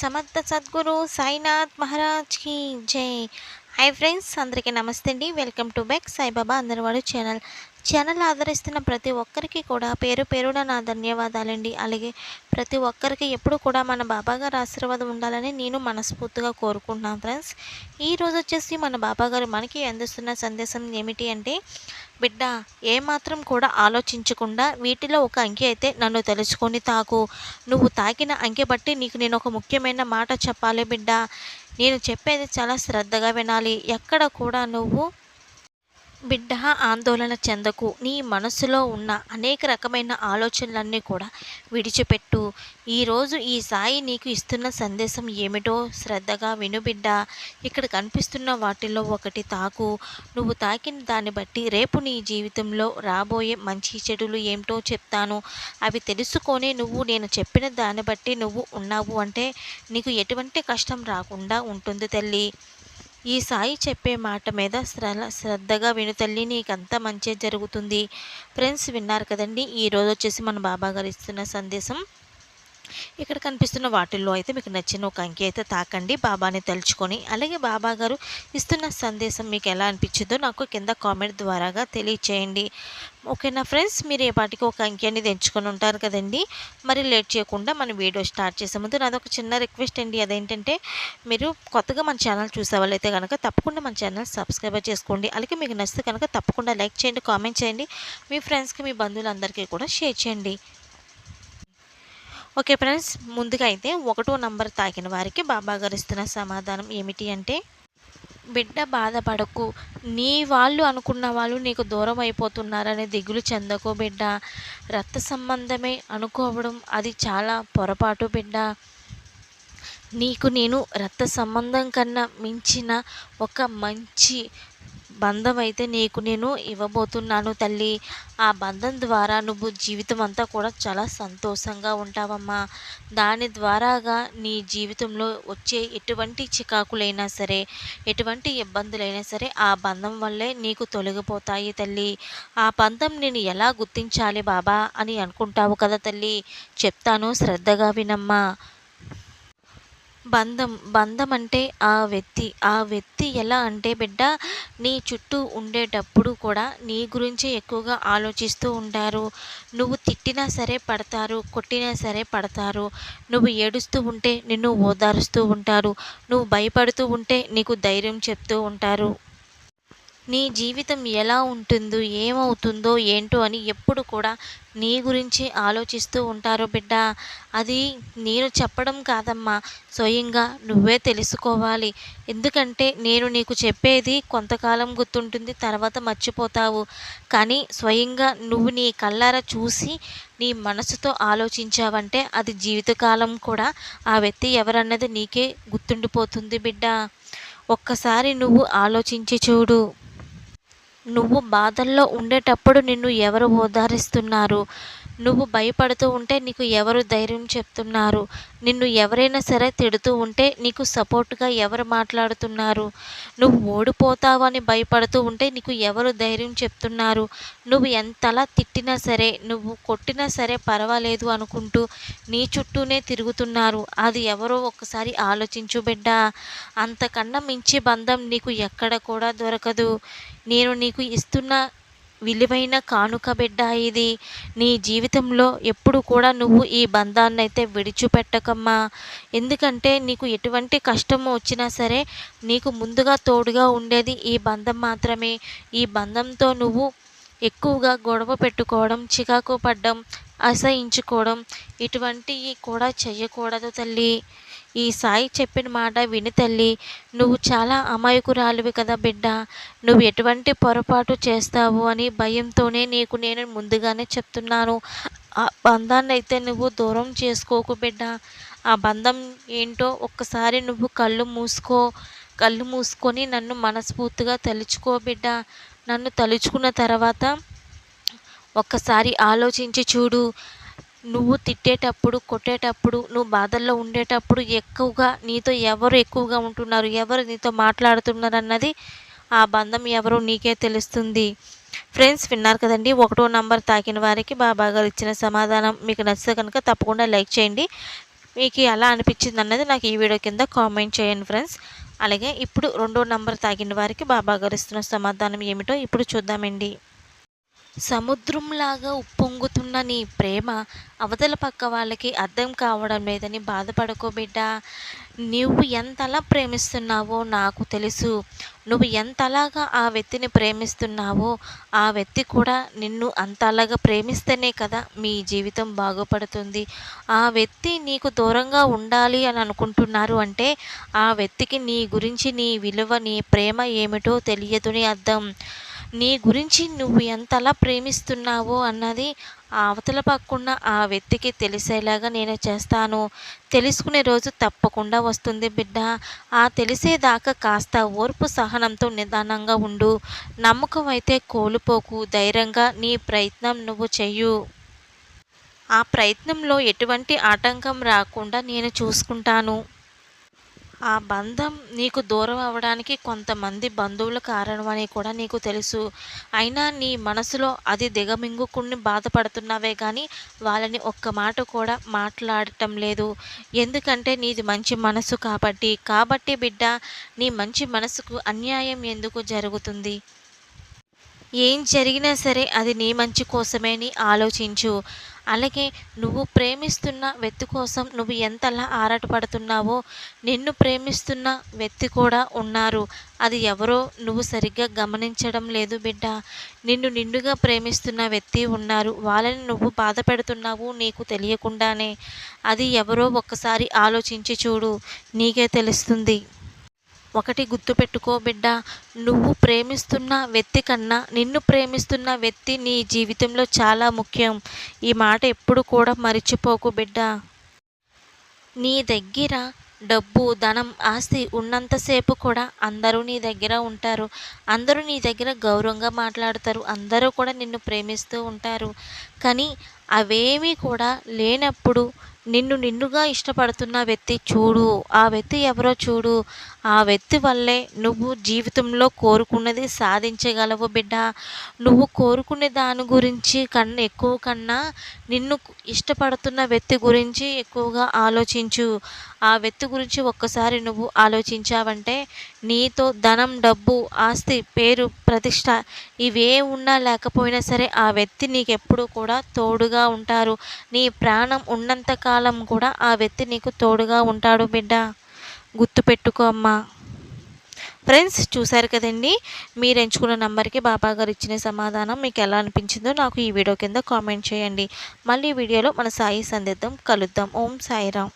సమర్థ సద్గురు సాయినాథ్ మహారాజ్కి జై. హాయ్ ఫ్రెండ్స్ అందరికీ నమస్తే అండి. వెల్కమ్ టు బ్యాక్ సాయిబాబా అందరివాడు ఛానల్. ఛానల్ ఆదరిస్తున్న ప్రతి ఒక్కరికి కూడా పేరు పేరున నా ధన్యవాదాలండి. అలాగే ప్రతి ఒక్కరికి ఎప్పుడు కూడా మన బాబాగారు ఆశీర్వాదం ఉండాలని నేను మనస్ఫూర్తిగా కోరుకుంటున్నాను ఫ్రెండ్స్. ఈరోజు వచ్చేసి మన బాబాగారు మనకి అందిస్తున్న సందేశం ఏమిటి అంటే బిడ్డ ఏమాత్రం కూడా ఆలోచించకుండా వీటిలో ఒక అంకె అయితే నన్ను తెలుసుకొని తాకు. నువ్వు తాకిన అంకె బట్టి నీకు నేను ఒక ముఖ్యమైన మాట చెప్పాలి బిడ్డ. నేను చెప్పేది చాలా శ్రద్ధగా వినాలి. ఎక్కడ కూడా నువ్వు బిడ్డ ఆందోళన చెందకు. నీ మనసులో ఉన్న అనేక రకమైన ఆలోచనలన్నీ కూడా విడిచిపెట్టు. ఈరోజు ఈ సాయి నీకు ఇస్తున్న సందేశం ఏమిటో శ్రద్ధగా విను బిడ్డ. ఇక్కడ కనిపిస్తున్న వాటిల్లో ఒకటి తాకు. నువ్వు తాకిన దాన్ని బట్టి రేపు నీ జీవితంలో రాబోయే మంచి చెడులు ఏమిటో చెప్తాను. అవి తెలుసుకొని నువ్వు నేను చెప్పిన దాన్ని బట్టి నువ్వు ఉన్నావు అంటే నీకు ఎటువంటి కష్టం రాకుండా ఉంటుంది తల్లి. ఈ సాయి చెప్పే మాట మీద శ్రల శ్రద్ధగా విను తల్లి నీకంతా మంచి జరుగుతుంది. ఫ్రెండ్స్ విన్నారు కదండి ఈరోజు వచ్చేసి మన బాబా గారు ఇస్తున్న సందేశం. ఇక్కడ కనిపిస్తున్న వాటిల్లో అయితే మీకు నచ్చిన ఒక అంకె అయితే తాకండి. బాబాని తలుచుకొని. అలాగే బాబా గారు ఇస్తున్న సందేశం మీకు ఎలా అనిపించిందో నాకు కింద కామెంట్ ద్వారాగా తెలియచేయండి. ఓకేనా ఫ్రెండ్స్? మీరు ఏ పాటికి ఒక అంకె అనేది ఎంచుకొని ఉంటారు కదండి. మరి లేట్ చేయకుండా మన వీడియో స్టార్ట్ చేసే ముందు నాదొక ఒక చిన్న రిక్వెస్ట్ అండి. అదేంటంటే మీరు కొత్తగా మన ఛానల్ చూసే వాళ్ళైతే కనుక తప్పకుండా మన ఛానల్ సబ్స్క్రైబ్ చేసుకోండి. అలాగే మీకు నచ్చితే కనుక తప్పకుండా లైక్ చేయండి కామెంట్ చేయండి. మీ ఫ్రెండ్స్కి మీ బంధువులందరికీ కూడా షేర్ చేయండి. ఓకే ఫ్రెండ్స్ ముందుగా అయితే ఒకటో నంబర్ తాకిన వారికి బాబాగారు ఇస్తున్న సమాధానం ఏమిటి అంటే బిడ్డ బాధపడకు. నీ వాళ్ళు అనుకున్న వాళ్ళు నీకు దూరం అయిపోతున్నారనే దిగులు చెందకు బిడ్డ. రక్త సంబంధమే అనుకోవడం అది చాలా పొరపాటు బిడ్డ. నీకు నేను రక్త సంబంధం కన్నా మించిన ఒక మంచి బంధం అయితే నీకు నేను ఇవ్వబోతున్నాను తల్లి. ఆ బంధం ద్వారా నువ్వు జీవితం అంతా కూడా చాలా సంతోషంగా ఉంటావమ్మా. దాని ద్వారాగా నీ జీవితంలో వచ్చే ఎటువంటి చికాకులైనా సరే ఎటువంటి ఇబ్బందులైనా సరే ఆ బంధం వల్లే నీకు తొలగిపోతాయి తల్లి. ఆ బంధం నేను ఎలా గుర్తించాలి బాబా అని అనుకుంటావు కదా తల్లి. చెప్తాను శ్రద్ధగా వినమ్మా. బంధం బంధం అంటే ఆ వ్యక్తి. ఆ వ్యక్తి ఎలా అంటే బిడ్డ నీ చుట్టూ ఉండేటప్పుడు కూడా నీ గురించే ఎక్కువగా ఆలోచిస్తూ ఉంటారు. నువ్వు తిట్టినా సరే పడతారు కొట్టినా సరే పడతారు. నువ్వు ఏడుస్తూ ఉంటే నిన్ను ఓదారుస్తూ ఉంటారు. నువ్వు భయపడుతూ ఉంటే నీకు ధైర్యం చెప్తూ ఉంటారు. నీ జీవితం ఎలా ఉంటుందో ఏమవుతుందో ఏంటో అని ఎప్పుడు కూడా నీ గురించి ఆలోచిస్తూ ఉంటారు బిడ్డ. అది నేను చెప్పడం కాదమ్మా. స్వయంగా నువ్వే తెలుసుకోవాలి. ఎందుకంటే నేను నీకు చెప్పేది కొంతకాలం గుర్తుంటుంది తర్వాత మర్చిపోతావు. కానీ స్వయంగా నువ్వు నీ కళ్ళారా చూసి నీ మనసుతో ఆలోచించావంటే అది జీవితకాలం కూడా ఆ వ్యక్తి ఎవరన్నది నీకే గుర్తుండిపోతుంది బిడ్డ. ఒక్కసారి నువ్వు ఆలోచించి చూడు. నువ్వు బాధల్లో ఉండేటప్పుడు నిన్ను ఎవరు ఓదారిస్తున్నారు? నువ్వు భయపడుతూ ఉంటే నీకు ఎవరు ధైర్యం చెప్తున్నారు? నిన్ను ఎవరైనా సరే తిడుతూ ఉంటే నీకు సపోర్ట్గా ఎవరు మాట్లాడుతున్నారు? నువ్వు ఓడిపోతావని భయపడుతూ ఉంటే నీకు ఎవరు ధైర్యం చెప్తున్నారు? నువ్వు ఎంతలా తిట్టినా సరే నువ్వు కొట్టినా సరే పర్వాలేదు అనుకుంటూ నీ చుట్టూనే తిరుగుతున్నారు. అది ఎవరో ఒకసారి ఆలోచించు బిడ్డ. అంతకన్నా మించి బంధం నీకు ఎక్కడ కూడా దొరకదు. నేను నీకు ఇస్తున్న విలువైన కానుక బిడ్డ ఇది. నీ జీవితంలో ఎప్పుడు కూడా నువ్వు ఈ బంధాన్ని అయితే విడిచిపెట్టకమ్మా. ఎందుకంటే నీకు ఎటువంటి కష్టం వచ్చినా సరే నీకు ముందుగా తోడుగా ఉండేది ఈ బంధం మాత్రమే. ఈ బంధంతో నువ్వు ఎక్కువగా గొడవ పెట్టుకోవడం చికాకు పడ్డం అసహించుకోవడం ఇటువంటివి కూడా చేయకూడదు తల్లి. ఈ సాయి చెప్పిన మాట విని తల్లి నువ్వు చాలా అమాయకురాలివి కదా బిడ్డ. నువ్వు ఎటువంటి పొరపాటు చేస్తావు? అని భయంతోనే నీకు నేను ముందుగానే చెప్తున్నాను. ఆ బంధాన్ని అయితే నువ్వు దూరం చేసుకోకు బిడ్డ. ఆ బంధం ఏంటో ఒక్కసారి నువ్వు కళ్ళు మూసుకో. కళ్ళు మూసుకొని నన్ను మనస్ఫూర్తిగా తలుచుకో బిడ్డ. నన్ను తలుచుకున్న తర్వాత ఒక్కసారి ఆలోచించి చూడు. నువ్వు తిట్టేటప్పుడు కొట్టేటప్పుడు నువ్వు బాధల్లో ఉండేటప్పుడు ఎక్కువగా నీతో ఎవరు ఎక్కువగా ఉంటున్నారు ఎవరు నీతో మాట్లాడుతున్నారు అన్నది ఆ బంధం ఎవరో నీకే తెలుస్తుంది. ఫ్రెండ్స్ విన్నారు కదండి ఒకటో నంబర్ తాకిన వారికి బాబాగారు ఇచ్చిన సమాధానం. మీకు నచ్చితే కనుక తప్పకుండా లైక్ చేయండి. మీకు ఎలా అనిపించింది అన్నది నాకు ఈ వీడియో కింద కామెంట్ చేయండి ఫ్రెండ్స్. అలాగే ఇప్పుడు రెండో నంబర్ తాగిన వారికి బాబాగారు ఇస్తున్న సమాధానం ఏమిటో ఇప్పుడు చూద్దామండి. సముద్రంలాగా ఉప్పొంగుతున్న నీ ప్రేమ అవతల పక్క వాళ్ళకి అర్థం కావడం లేదని బాధపడకో బిడ్డ. నువ్వు ఎంతలా ప్రేమిస్తున్నావో నాకు తెలుసు. నువ్వు ఎంతలాగా ఆ వ్యక్తిని ప్రేమిస్తున్నావో ఆ వ్యక్తి కూడా నిన్ను అంతలాగా ప్రేమిస్తేనే కదా మీ జీవితం బాగుపడుతుంది. ఆ వ్యక్తి నీకు దూరంగా ఉండాలి అని అనుకుంటున్నారు అంటే ఆ వ్యక్తికి నీ గురించి నీ విలువ నీ ప్రేమ ఏమిటో తెలియదుని అర్థం. నీ గురించి నువ్వు ఎంతలా ప్రేమిస్తున్నావో అన్నది ఆ అవతల పక్కన్న ఆ వ్యక్తికి తెలిసేలాగా నేను చేస్తాను. తెలుసుకునే రోజు తప్పకుండా వస్తుంది బిడ్డ. ఆ తెలిసేదాకా కాస్త ఓర్పు సహనంతో నిదానంగా ఉండు. నమ్మకం అయితే కోల్పోకు. ధైర్యంగా నీ ప్రయత్నం నువ్వు చెయ్యు. ఆ ప్రయత్నంలో ఎటువంటి ఆటంకం రాకుండా నేను చూసుకుంటాను. ఆ బంధం నీకు దూరం అవ్వడానికి కొంతమంది బంధువుల కారణమని కూడా నీకు తెలుసు. అయినా నీ మనసులో అది దిగమింగుకుని బాధపడుతున్నావే కానీ వాళ్ళని ఒక్క మాట కూడా మాట్లాడటం లేదు. ఎందుకంటే నీది మంచి మనసు కాబట్టి. కాబట్టి బిడ్డ నీ మంచి మనసుకు అన్యాయం ఎందుకు జరుగుతుంది? ఏం జరిగినా సరే అది నీ మంచి కోసమే అని ఆలోచించు. అలాగే నువ్వు ప్రేమిస్తున్న వ్యక్తి కోసం నువ్వు ఎంతలా ఆరాటపడుతున్నావో నిన్ను ప్రేమిస్తున్న వ్యక్తి కూడా ఉన్నారు. అది ఎవరో నువ్వు సరిగ్గా గమనించడం లేదు బిడ్డ. నిన్ను నిండుగా ప్రేమిస్తున్న వ్యక్తి ఉన్నారు. వాళ్ళని నువ్వు బాధ పెడుతున్నావు నీకు తెలియకుండానే. అది ఎవరో ఒక్కసారి ఆలోచించి చూడు. నీకే తెలుస్తుంది. ఒకటి గుర్తుపెట్టుకో బిడ్డ. నువ్వు ప్రేమిస్తున్న వ్యక్తి కన్నా నిన్ను ప్రేమిస్తున్న వ్యక్తి నీ జీవితంలో చాలా ముఖ్యం. ఈ మాట ఎప్పుడు కూడా మర్చిపోకు బిడ్డ. నీ దగ్గర డబ్బు ధనం ఆస్తి ఉన్నంతసేపు కూడా అందరూ నీ దగ్గర ఉంటారు. అందరూ నీ దగ్గర గౌరవంగా మాట్లాడతారు. అందరూ కూడా నిన్ను ప్రేమిస్తూ ఉంటారు. కానీ అవేమీ కూడా లేనప్పుడు నిన్ను నిన్నుగా ఇష్టపడుతున్న వ్యక్తి చూడు. ఆ వ్యక్తి ఎవరో చూడు. ఆ వ్యక్తి వల్లే నువ్వు జీవితంలో కోరుకున్నది సాధించగలవు బిడ్డ. నువ్వు కోరుకునే దాని గురించి కన్నా ఎక్కువ కన్నా నిన్ను ఇష్టపడుతున్న వ్యక్తి గురించి ఎక్కువగా ఆలోచించు. ఆ వ్యక్తి గురించి ఒక్కసారి నువ్వు ఆలోచించావంటే నీతో ధనం డబ్బు ఆస్తి పేరు ప్రతిష్ట ఇవే ఉన్నా లేకపోయినా సరే ఆ వ్యక్తి నీకెప్పుడు కూడా తోడుగా ఉంటారు. నీ ప్రాణం ఉన్నంత కాలం కూడా ఆ వ్యక్తి నీకు తోడుగా ఉంటాడు బిడ్డ. గుర్తుపెట్టుకో అమ్మా. ఫ్రెండ్స్ చూశారు కదండి? మీరు ఎంచుకున్న నెంబర్కి బాబా గారు ఇచ్చిన సమాధానం మీకు ఎలా అనిపించిందో నాకు ఈ వీడియో కింద కామెంట్ చేయండి. మళ్ళీ వీడియోలో మన సాయి సందిద్దాం కలుద్దాం. ఓం సాయిరామ్.